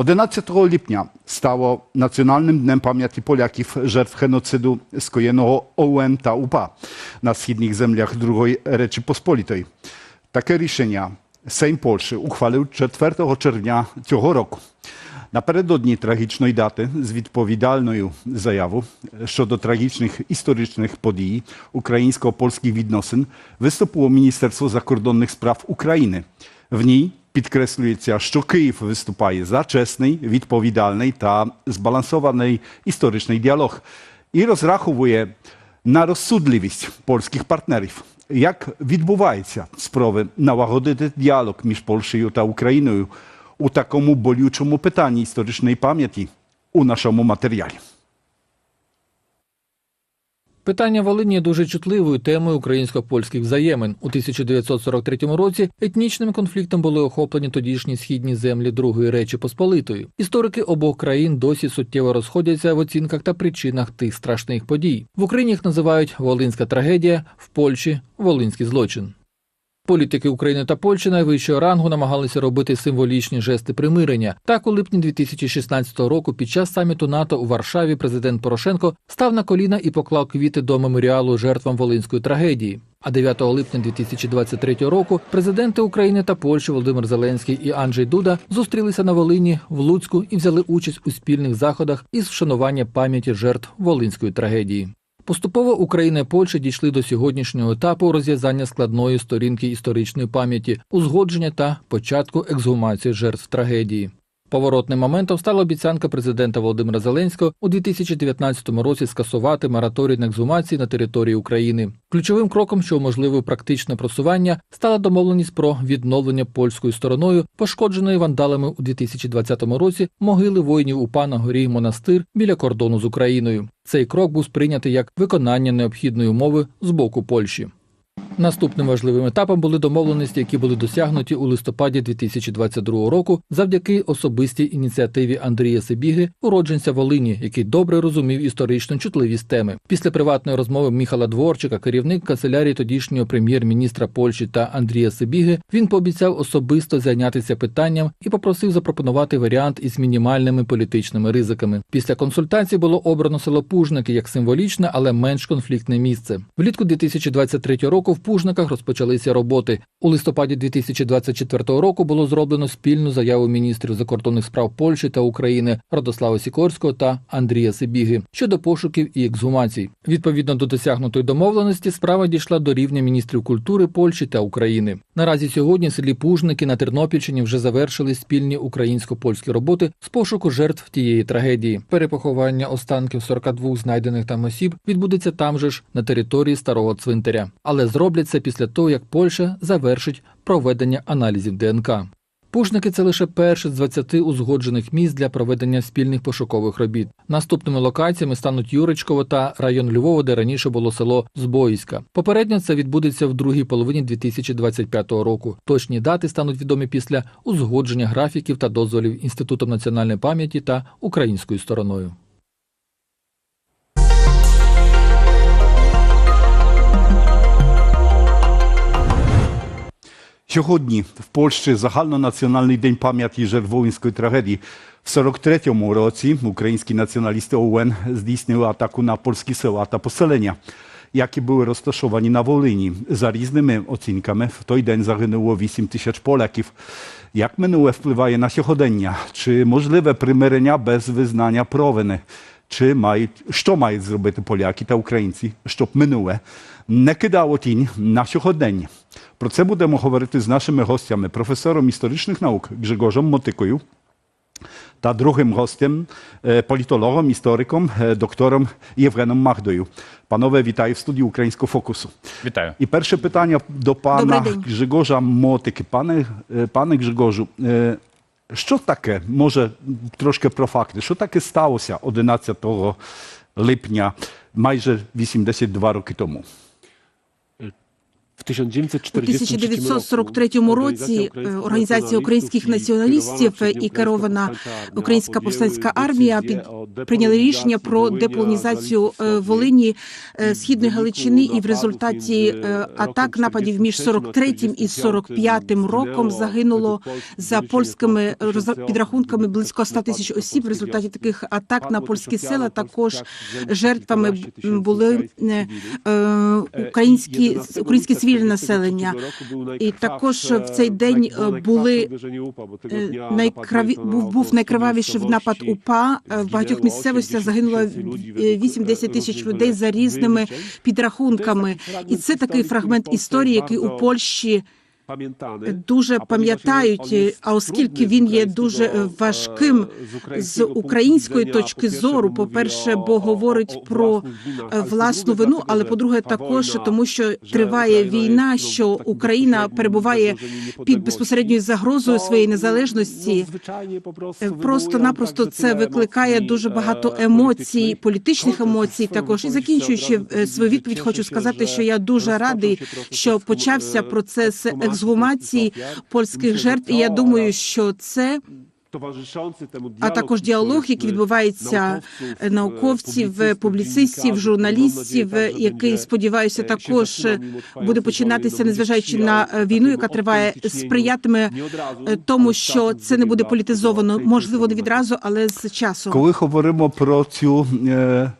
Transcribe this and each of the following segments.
11 lipnia stało Nacionalnym Dniem Pamięci Polaków żerw genocydu skojenego OUN та УПА на східних землях Другої Речі Посполітої. Таке рішення Сейм Польщі ухвалив 4 червня цього року. Напередодні трагічної дати з відповідальною заявою щодо трагічних історичних подій українсько-польських відносин виступило Міністерство закордонних справ України. В ній підкреслюється, що Київ виступає за чесний, відповідальний та збалансований історичний діалог і розраховує на розсудливість польських партнерів. Як відбуваються спроби налагодити діалог між Польщею та Україною у такому болючому питанні історичної пам'яті у нашому матеріалі? Питання Волині є дуже чутливою темою українсько-польських взаємин. У 1943 році етнічним конфліктом були охоплені тодішні східні землі Другої Речі Посполитої. Історики обох країн досі суттєво розходяться в оцінках та причинах тих страшних подій. В Україні їх називають Волинська трагедія, в Польщі Волинський злочин. Політики України та Польщі найвищого рангу намагалися робити символічні жести примирення. Так, у липні 2016 року, під час саміту НАТО у Варшаві, президент Порошенко став на коліна і поклав квіти до меморіалу жертвам волинської трагедії. А 9 липня 2023 року президенти України та Польщі Володимир Зеленський і Анджей Дуда зустрілися на Волині в Луцьку і взяли участь у спільних заходах із вшанування пам'яті жертв волинської трагедії. Поступово Україна і Польща дійшли до сьогоднішнього етапу розв'язання складної сторінки історичної пам'яті, узгодження та початку ексгумації жертв трагедії. Поворотним моментом стала обіцянка президента Володимира Зеленського у 2019 році скасувати мораторій на ексгумації на території України. Ключовим кроком, що уможливив практичне просування, стала домовленість про відновлення польською стороною, пошкодженої вандалами у 2020 році могили воїнів УПА на горі монастир біля кордону з Україною. Цей крок був сприйнятий як виконання необхідної умови з боку Польщі. Наступним важливим етапом були домовленості, які були досягнуті у листопаді 2022 року завдяки особистій ініціативі Андрія Сибіги, уродженця Волині, який добре розумів історичну чутливість теми. Після приватної розмови Міхала Дворчика, керівник канцелярії тодішнього прем'єр-міністра Польщі та Андрія Сибіги, він пообіцяв особисто зайнятися питанням і попросив запропонувати варіант із мінімальними політичними ризиками. Після консультацій було обрано село Пужники як символічне, але менш конфліктне місце. Влітку 2023 року Пужниках розпочалися роботи. У листопаді 2024 року було зроблено спільну заяву міністрів закордонних справ Польщі та України Радослава Сікорського та Андрія Сибіги щодо пошуків і ексгумацій. Відповідно до досягнутої домовленості, справа дійшла до рівня міністрів культури Польщі та України. Наразі сьогодні в селі Пужники на Тернопільщині вже завершили спільні українсько-польські роботи з пошуку жертв тієї трагедії. Перепоховання останків 42 знайдених там осіб відбудеться там же ж на території старого цвинтаря, але зроблять це після того, як Польща завершить проведення аналізів ДНК. Пушники це лише перше з 20 узгоджених місць для проведення спільних пошукових робіт. Наступними локаціями стануть Юричково та район Львова, де раніше було село Збоїська. Попередньо це відбудеться в другій половині 2025 року. Точні дати стануть відомі після узгодження графіків та дозволів Інститутом національної пам'яті та українською стороною. Сьогодні в Польщі загальнонаціональний день пам'яті жертв воїнської трагедії. В 43-му році українські націоналісти ОУН здійснили атаку на польські села та поселення, які були розташовані на Волині. За різними оцінками, в той день загинуло 8 тисяч поляків. Як минуле впливає на сьогодення? Чи можливе примирення без визнання провини? Чи мають, що мають зробити поляки та українці, щоб минуле не кидало тінь на сьогодення? Про це будемо говорити з нашими гостями, професором історичних наук Григорзом Мотикою та другим гостем, е, політологом, істориком, е, доктором Євгеном Магдою. Панове, вітаю в студії Українського фокусу. Вітаю. І перше питання до пана Добрий день. Григорza Мотики. Пане, е, пане Григорзу, е, що таке, може трошки про факти, що таке сталося 11 липня, майже 82 роки тому? В 1943 У 1943 році е, Організація українських націоналістів і керована Українська повстанська армія під прийняли рішення про деполонізацію е, Волині е, східної Галичини, і в результаті е, атак нападів між 43 і 45 роком загинуло за польськими підрахунками близько 100 тисяч осіб. В результаті таких атак на польські села також жертвами були е, е, українські українське цивільне населення. І також в цей день е, були Е, найкраві був був найкривавіший напад УПА. Е, В багатьох місцевостях загинуло е, 8-10 тисяч людей за різними підрахунками. І це такий фрагмент історії, який у Польщі дуже пам'ятають. е, А оскільки він є дуже е, важким з української точки зору, по перше, бо говорить про е, власну вину, але по-друге, також тому, що триває війна, що Україна перебуває під безпосередньою загрозою своєї незалежності. Е, Просто-напросто це викликає дуже багато емоцій, політичних емоцій. Також і закінчуючи е, свою відповідь, хочу сказати, що я дуже радий, що почався процес ексгумації польських жертв. І я думаю, що це а також діалог, який відбувається е, науковців, е, публіцистів, журналістів, е, який сподіваюся також е, буде починатися, незважаючи на е, війну, яка триває, сприятиме е, тому, що це не буде політизовано, можливо, не відразу, але з часом. Коли говоримо про цю, е,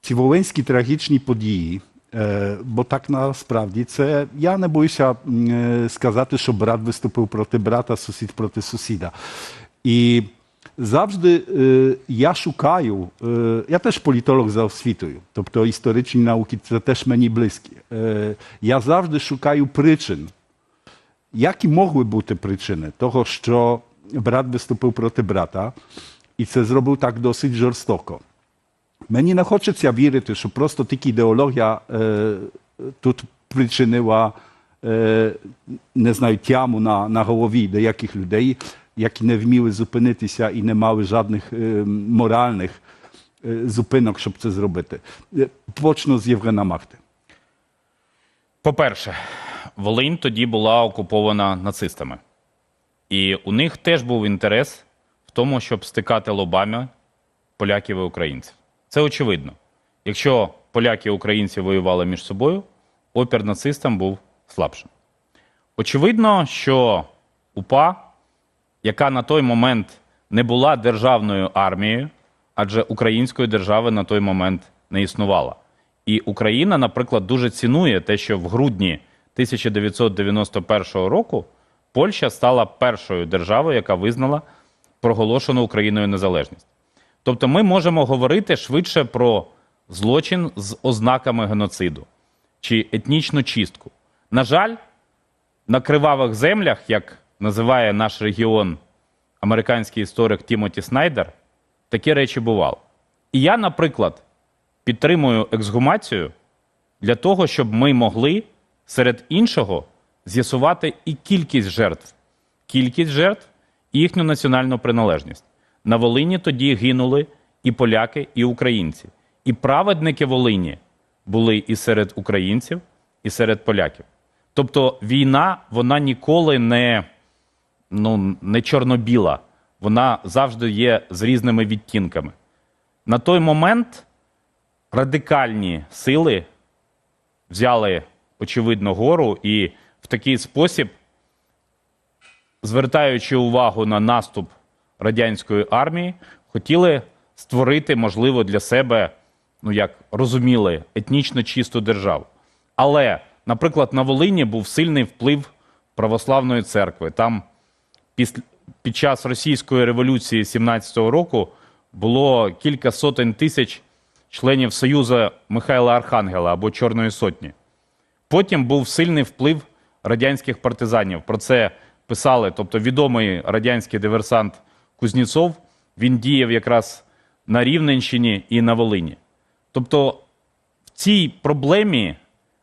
ці волинські трагічні події, е, бо так насправді це я не боюся е, сказати, що брат виступив проти брата, сусід проти сусіда. І завжди е, я шукаю, е, я теж політолог за освітою, тобто історичні науки це теж мені близькі. Е, я завжди шукаю причин. Які могли бути причини того, що брат виступив проти брата, і це зробив так досить жорстоко? Мені не хочеться вірити, що просто тільки ідеологія е, тут причинила е, не знаю, тяму на, на голові деяких людей, які не вміли зупинитися і не мали жодних е, моральних е, зупинок, щоб це зробити. Е, Почну з Євгена Махти. По-перше, Волинь тоді була окупована нацистами. І у них теж був інтерес в тому, щоб стикати лобами поляків і українців. Це очевидно. Якщо поляки і українці воювали між собою, опір нацистам був слабшим. Очевидно, що УПА, яка на той момент не була державною армією, адже української держави на той момент не існувало. І Україна, наприклад, дуже цінує те, що в грудні 1991 року Польща стала першою державою, яка визнала проголошену Україною незалежність. Тобто ми можемо говорити швидше про злочин з ознаками геноциду чи етнічну чистку. На жаль, на кривавих землях, як називає наш регіон американський історик Тімоті Снайдер, такі речі бували. І я, наприклад, підтримую ексгумацію для того, щоб ми могли серед іншого з'ясувати і кількість жертв, кількість жертв і їхню національну приналежність. На Волині тоді гинули і поляки, і українці. І праведники Волині були і серед українців, і серед поляків. Тобто війна вона ніколи не, ну, не чорно-біла, вона завжди є з різними відтінками. На той момент радикальні сили взяли, очевидно, гору і в такий спосіб, звертаючи увагу на наступ радянської армії, хотіли створити, можливо, для себе, ну як розуміли, етнічно чисту державу. Але, наприклад, на Волині був сильний вплив православної церкви. Там після, під час російської революції 17-го року було кілька сотень тисяч членів Союзу Михайла Архангела або Чорної Сотні. Потім був сильний вплив радянських партизанів. Про це писали, тобто відомий радянський диверсант Кузнєцов, він діяв якраз на Рівненщині і на Волині. Тобто в цій проблемі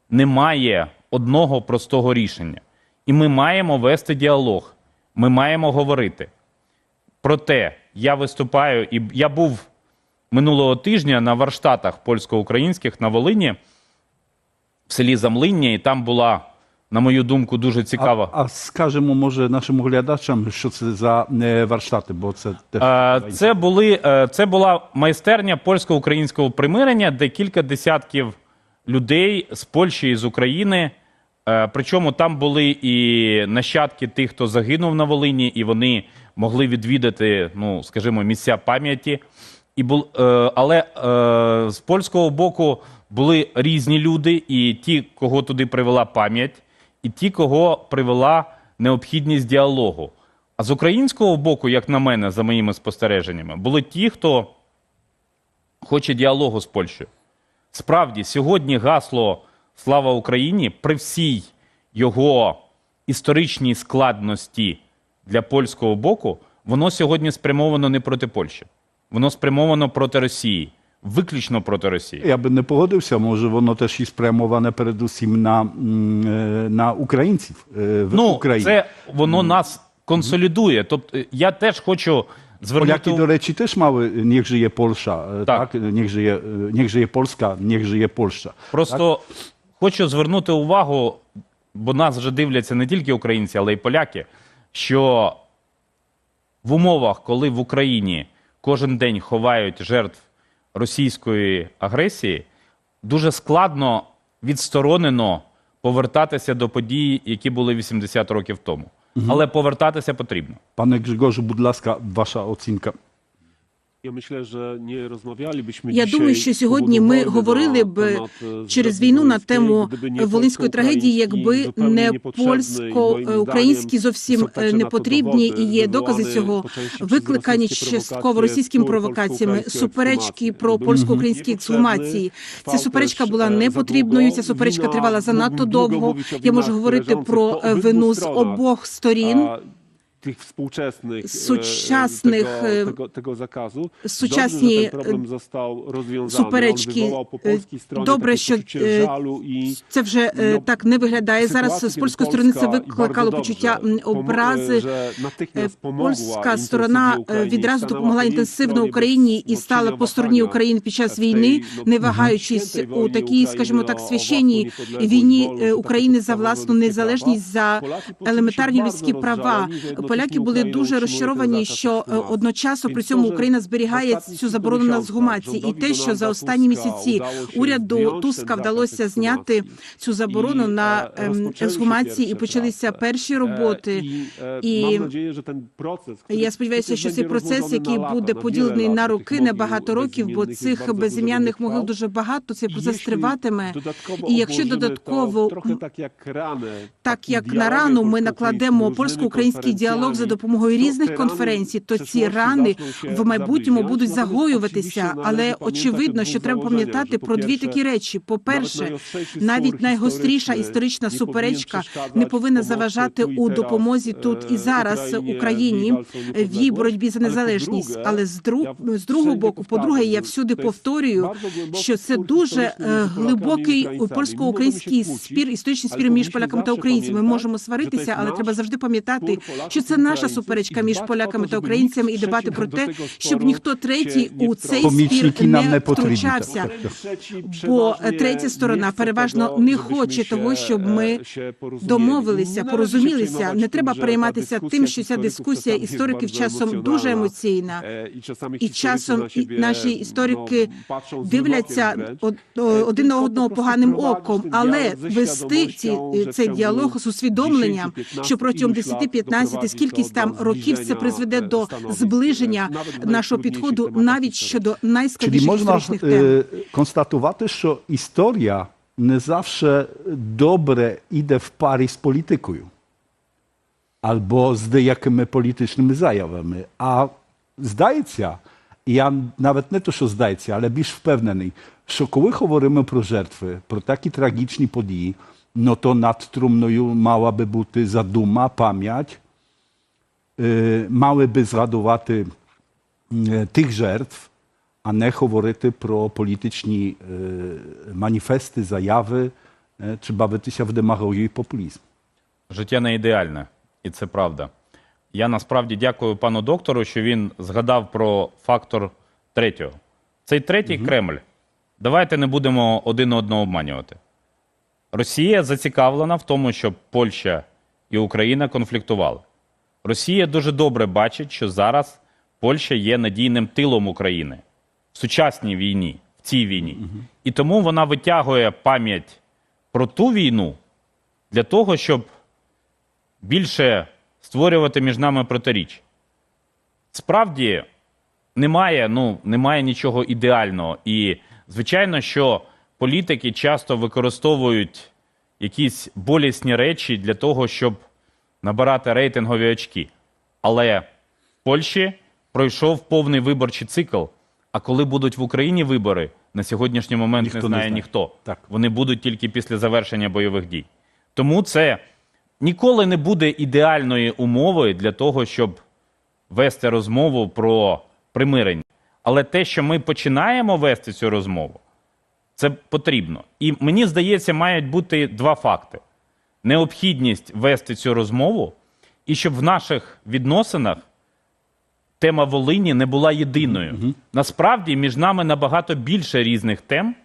немає одного простого рішення. І ми маємо вести діалог, ми маємо говорити. Проте я виступаю, і я був минулого тижня на варштатах польсько-українських на Волині в селі Замлиння, і там була на мою думку, дуже цікава. А, а скажемо, може, нашим глядачам, що це за е, варштати, бо це теж Е, Це, були, е, це була майстерня польсько-українського примирення, де кілька десятків людей з Польщі і з України. е, Причому там були і нащадки тих, хто загинув на Волині, і вони могли відвідати, ну скажімо, місця пам'яті. І бул, але з польського боку були різні люди, і ті, кого туди привела пам'ять, і ті, кого привела необхідність діалогу. А з українського боку, як на мене, за моїми спостереженнями, були ті, хто хоче діалогу з Польщею. Справді, сьогодні гасло Слава Україні при всій його історичній складності для польського боку, воно сьогодні спрямовано не проти Польщі, воно спрямовано проти Росії, виключно проти Росії. Я би не погодився, може воно теж і спрямоване передусім на, е, на українців е, в Ну, Україні. це воно нас консолідує. Тобто, я теж хочу звернути Поляки, до речі, теж мали «Niech żyje Польща», е, Так. так? «Niech żyje, е, «Niech żyje Польська», «Niech żyje Польща». Просто хочу звернути увагу, бо нас вже дивляться не тільки українці, але й поляки, що в умовах, коли в Україні кожен день ховають жертв російської агресії, дуже складно відсторонено повертатися до подій, які були 80 років тому. Але повертатися потрібно. Пане Grzegorzu, будь ласка, ваша оцінка. Я Я думаю, що сьогодні ми говорили б e, через війну на тему волинської трагедії, якби не польсько-українські зовсім не потрібні, і є докази цього, викликані частково російськими провокаціями, суперечки про польсько-українські ексгумації. Ця суперечка була też, не e, za потрібною. długo. Ця суперечка тривала занадто довго. Я можу говорити про е, вину з обох сторін. Tych współczesnych, e, Сучасних, tego, е, tego, tego zakazu. сучасні, Dobrze, że ten problem został rozwiązany. суперечки. On wywołał po polskiej stronie Добре, takie що poczucie е, żalu i це вже е, Ну, так не виглядає зараз. З польської сторони це викликало почуття м, образи. Е, Польська сторона е, відразу допомогла інтенсивно stronie Україні і стала по стороні України під час війни, не вагаючись у такій, скажімо так, священній війні е, України за власну ludzkie незалежність, за елементарні людські права. Поляки були дуже розчаровані, що е, одночасно при цьому Україна зберігає цю заборону на згумації, і те, що за останні місяці уряду Туска вдалося зняти цю заборону на е, ем, ексгумації, і почалися перші Е, роботи. І, е, Я сподіваюся, що цей процес, який буде поділений на роки, mogił багато років, бо цих безім'яних могил дуже багато. Цей процес триватиме. І якщо додатково, Так як на рану ми накладемо польсько-український діалог за допомогою різних конференцій, то ці рани в майбутньому будуть загоюватися. Але очевидно, що треба пам'ятати про дві такі речі. По-перше, навіть найгостріша історична суперечка не повинна заважати у допомозі тут і зараз Україні Україні в її боротьбі за незалежність. Але з друг з другого боку, по-друге, я всюди повторюю, що це дуже е, глибокий польсько-український спір, історичний спір між поляками та українцями. Ми можемо сваритися, але треба завжди пам'ятати, що це i наша суперечка між поляками та українцями, і trzeci про те, щоб ніхто третій у цей спір не втручався. Бо третя сторона переважно не хоче того, щоб e, ми домовилися, się порозумілися. Не треба перейматися тим, що ця дискусія істориків часом дуже емоційна. E, І часом наші історики patrzą дивляться Е, один на одного поганим оком, але вести ці, цей діалог з усвідомленням, що протягом iluś lat 10-15, doprowadzi скількись там років це призведе e, до зближення nawet w нашого підходу навіть щодо найскладніших історичних тем. e, що історія не завжди добре йде в парі з політикою або з деякими політичними заявами. А здається, я навіть не то, що здається, але більш впевнений, що коли говоримо про жертви, про такі трагічні події, no to nad мала би бути задума, пам'ять, е, мали би згадувати е, тих жертв, а не говорити про політичні е, маніфести, заяви е, чи бавитися в демагогію і популізм. Життя не ідеальне, і це правда. Я насправді дякую пану доктору, що він згадав про фактор третього. Цей третій Кремль. Давайте не будемо один одного обманювати. Росія зацікавлена в тому, щоб Польща і Україна конфліктували. Росія дуже добре бачить, що зараз Польща є надійним тилом України в сучасній війні, в цій війні. І тому вона витягує пам'ять про ту війну для того, щоб більше створювати між нами протиріч. Справді немає, ну, немає нічого ідеального. І, звичайно, що політики часто використовують якісь болісні речі для того, щоб набирати рейтингові очки. Але в Польщі пройшов повний виборчий цикл. А коли будуть в Україні вибори, на сьогоднішній момент Ніхто не не знає знає. ніхто. Так. Вони будуть тільки після завершення бойових дій. Тому це ніколи не буде ідеальної умови для того, щоб вести розмову про примирення. Але те, що ми починаємо вести цю розмову, це потрібно. І мені здається, мають бути два факти: необхідність вести цю розмову, і щоб в наших відносинах тема Волині не була єдиною. Насправді між нами набагато більше різних тем,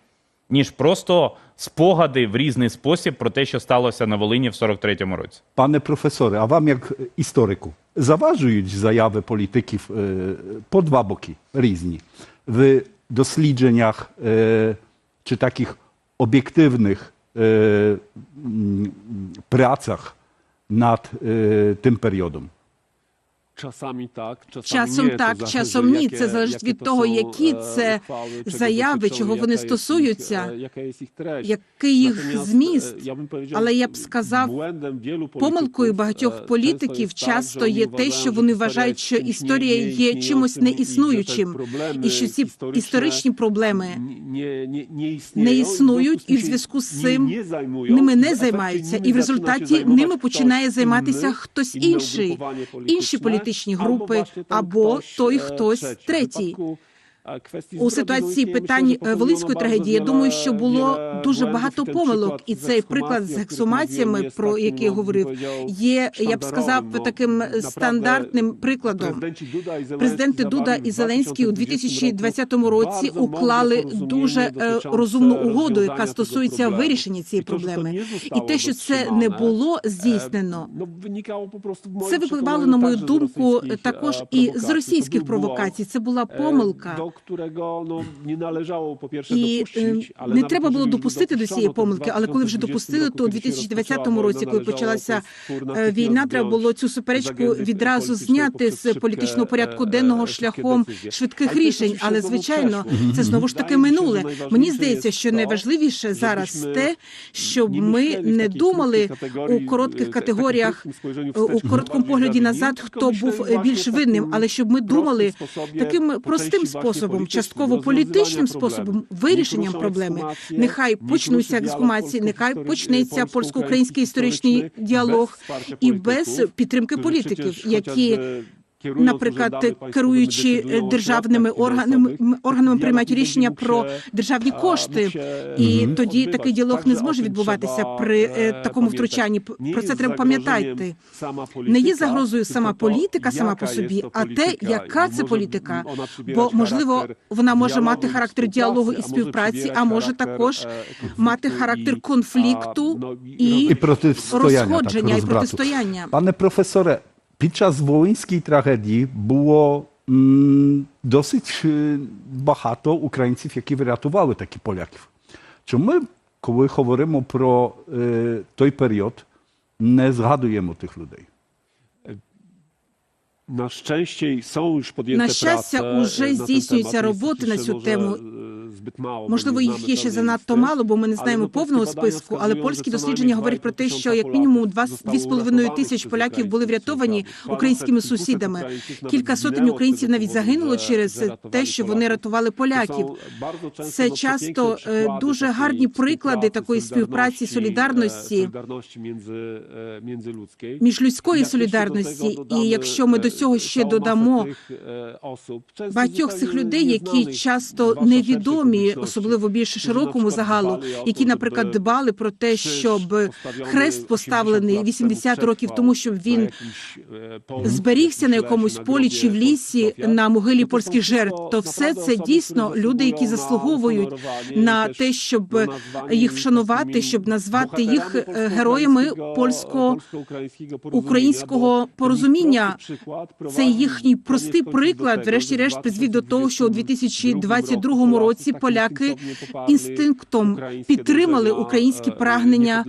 ніж просто спогади в різний спосіб про те, що сталося на Волині в 43-му році. Panie profesorze, a wam jak historyku, zauważuють zаяви політиків е, по два боки різні в дослідженнях е, чи таких об'єктивних е, м, працях над е, tak, czasami Часом так, часом ні. Це залежить від того, які e, це заяви, чого вони стосуються, e, який їх e, зміст. Але я б сказав, Помилкою багатьох e, політиків часто є те, що вони вважають, що історія є чимось неіснуючим, і що ці історичні проблеми не існують, і в зв'язку з цим ними не займаються, і в результаті ними починає займатися хтось інший, інші polityczne, політичні групи, або той e, хтось третій. У ситуації питань е, Волинської трагедії, я думаю, що було дуже багато помилок, і цей приклад з jest про який я говорив, є, я б сказав, таким стандартним прикладом. Президенти Дуда і Зеленський у 2020 2020 році уклали дуже е, розумну угоду, яка стосується вирішення цієї проблеми. І те, що це не було e, здійснено, moim це випливало, на мою думку, також e, і з російських провокацій. Це була помилка. До którego no, nie należało po pierwsze І dopuścić, е, не треба було допустити до цієї помилки, але коли вже допустили, то у kiedy się 2020 році, коли почалася війна, треба було цю суперечку відразу зняти з політичного порядку денного шляхом швидких рішень. Але звичайно, це знову ж таки минуле. Мені здається, що найважливіше зараз те, щоб ми не думали у коротких категоріях, у короткому погляді назад, хто був більш винним, але щоб ми думали таким простим właśnie способом, частково політичним способом, вирішенням проблеми. Нехай почнуться ексгумації, нехай почнеться польсько-український історичний діалог і без підтримки політиків, які Наприклад, керуючи державними органами органами приймають рішення про державні кошти, і тоді такий діалог не зможе відбуватися при е, е, такому втручанні. Про це треба пам'ятати. sama Не є загрозою сама політика сама по собі, а те, яка це політика. Бо можливо вона може мати характер діалогу і співпраці, а може також е, мати характер конфлікту і І протистояння, так, і протистояння. Panie profesorze, під час Волинської трагедії було м, досить е, багато українців, які врятували такі поляків. Чому ми, коли говоримо про е, той період, не згадуємо тих людей? Na szczęście są już podjęte На щастя, prace уже na ten здійснюються temat. роботи на цю тему. e, Можливо, їх є ще занадто мало, бо ми не знаємо повного списку. Але польські дослідження говорять про те, що як мінімум zostało 2,5 uratowanych тисяч поляків були врятовані українськими сусідами. Кілька сотень українців навіть загинуло через те, що вони рятували поляків. Це часто е, дуже гарні приклади такої співпраці, e, солідарності jeszcze do солідарності. І якщо ми до цього ще додамо багатьох цих людей, які часто невідомі відомі, особливо більш широкому загалу, які, наприклад, дбали про те, щоб хрест поставлений 80 років тому, щоб він зберігся на якомусь полі чи в лісі на могилі польських жертв, то все це дійсно люди, які заслуговують на те, щоб їх вшанувати, щоб назвати їх е, героями польсько-українського порозуміння. Це їхній простий приклад, врешті-решт, призвів до того, що у 2022 році поляки інстинктом підтримали українські прагнення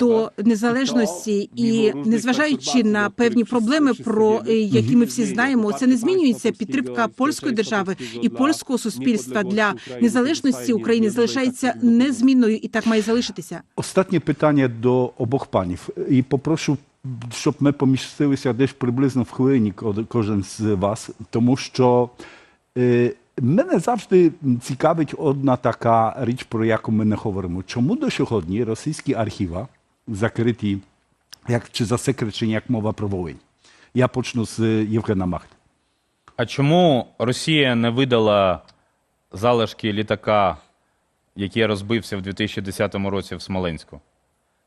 до незалежності і, незважаючи на певні проблеми, про е, які ми всі знаємо, це не змінюється. Підтримка польської держави і польського суспільства для незалежності України залишається незмінною і так має залишитися. Ostatnie pytanie do obох панів. І попрошу, щоб ми помістилися десь приблизно в хвилині ко- кожен з вас, тому що е, мене завжди цікавить одна така річ, про яку ми не говоримо. Чому до сьогодні російські архіва закриті, як чи засекречені, як мова про Волинь? Я почну з Євгена Махти. А чому Росія не видала залишки літака, який розбився в 2010 році в Смоленську?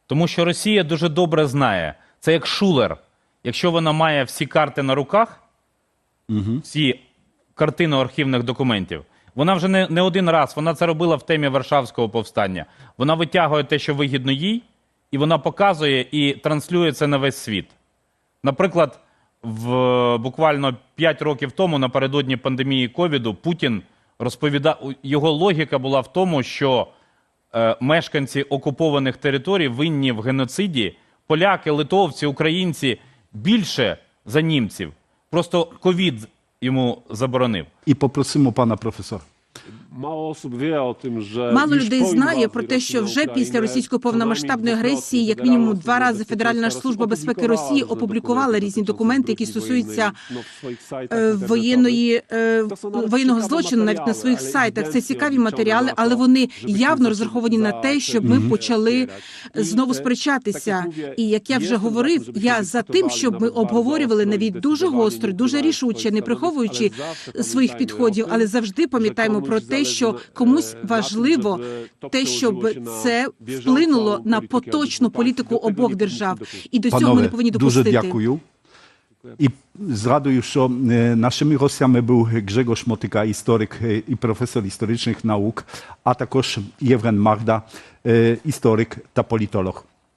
Тому що Росія дуже добре знає, це як шулер. Якщо вона має всі карти на руках, всі картини архівних документів, вона вже не, не один раз, вона це робила в темі Варшавського повстання. Вона витягує те, що вигідно їй, і вона показує і транслює це на весь світ. Наприклад, в буквально 5 років тому, напередодні пандемії ковіду, Путін розповідав, його логіка була в тому, що е, мешканці окупованих територій винні в геноциді, поляки, литовці, українці більше за німців. Просто ковід йому заборонив. І попросимо пана професора. Мало людей знає про те, що вже після російської повномасштабної агресії, як мінімум два рази Федеральна служба безпеки Росії опублікувала різні документи, які стосуються сайтах е, воєнної е, навіть воєнного злочину навіть на своїх сайтах. Це цікаві матеріали, але вони явно розраховані на те, щоб ми почали знову сперечатися. І як я вже говорив, я за тим, щоб ми обговорювали навіть дуже гостро, дуже рішуче, не приховуючи своїх підходів, але завжди пам'ятаємо про те, що комусь важливо те, щоб się na це вплинуло на поточну політику обох держав, і до цього ми не повинні дуже дякую. І згадую, що е, нашими гостями був Григорій Мотика, історик е, і професор історичних наук, а також Євген Магда, е, історик та політолог.